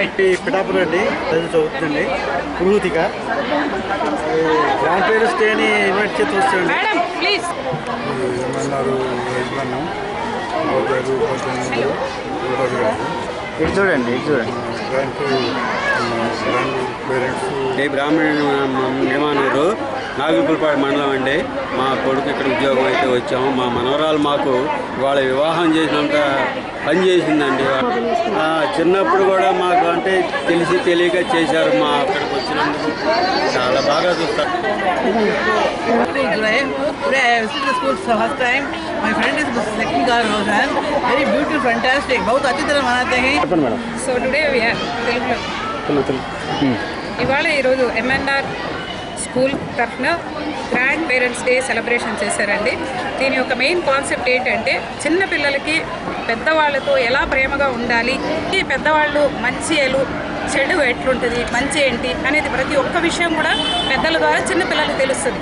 ఈ పిఠాపురం అండి చదువుతుందండి. పురుహూతిక గ్రాండ్ పేరెంట్స్ డేని ఇన్వైట్ చేసి వస్తుంది ఇటు చూడండి ఇటు చూడండి. ఏ బ్రాహ్మణ నిర్మాణూరు నాగుపులపాడు మండలం అండి మా కొడుకు ఇక్కడ ఉద్యోగం అయితే వచ్చాము మా మనవరాలు మాకు వాళ్ళ వివాహం చేసినంత పని చేసిందండి ఆ, చిన్నప్పుడు కూడా మాకు అంటే తెలిసి తెలియక చేశారు మా అక్కడికి వచ్చినందుకు చాలా బాగా చూస్తారు Today, today I have seen the school for first time. My friend is second girl Rohan. Very beautiful, fantastic. बहुत अच्छी तरह मनाते हैं చెప్పండి మేడం సో టుడే తెలుగులో తెలుగు తెలుగు ఇవాళ ఈరోజు ఎంఎన్ఆర్ స్కూల్ తరఫున గ్రాండ్ పేరెంట్స్ డే సెలబ్రేషన్ చేశారండి. దీని యొక్క మెయిన్ కాన్సెప్ట్ ఏంటంటే చిన్న పిల్లలకి పెద్దవాళ్ళతో ఎలా ప్రేమగా ఉండాలి ఈ పెద్దవాళ్ళు మంచి ఎలు చెడు ఎట్లుంటుంది మంచి ఏంటి అనేది ప్రతి ఒక్క విషయం కూడా పెద్దల ద్వారా చిన్నపిల్లలకు తెలుస్తుంది.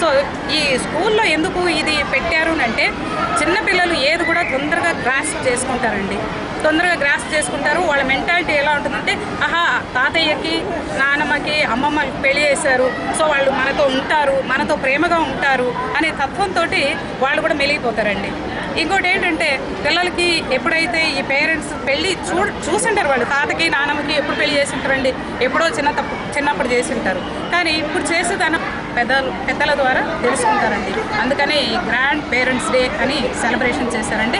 సో ఈ స్కూల్లో ఎందుకు ఇది పెట్టారు అంటే చిన్నపిల్లలు ఏది తొందరగా గ్రాస్ చేసుకుంటారండి. తొందరగా గ్రాస్ చేసుకుంటారు. వాళ్ళ మెంటాలిటీ ఎలా ఉంటుందంటే ఆహా తాతయ్యకి నానమ్మకి అమ్మమ్మకి పెళ్ళి చేశారు. సో వాళ్ళు మనతో ఉంటారు మనతో ప్రేమగా ఉంటారు అనే తత్వంతో వాళ్ళు కూడా మెలిగిపోతారండి. ఇంకోటి ఏంటంటే పిల్లలకి ఎప్పుడైతే ఈ పేరెంట్స్ పెళ్ళి చూ చూసింటారు వాళ్ళు తాతకి నానమ్మకి ఎప్పుడు పెళ్ళి చేసి ఉంటారండి ఎప్పుడో చిన్న తప్పు చిన్నప్పుడు చేసి ఉంటారు కానీ ఇప్పుడు చేసేదాన్ని పెద్దలు పెద్దల ద్వారా తెలుసుకుంటారండి. అందుకని ఈ గ్రాండ్ పేరెంట్స్ డే అని సెలబ్రేషన్ చేశారండి.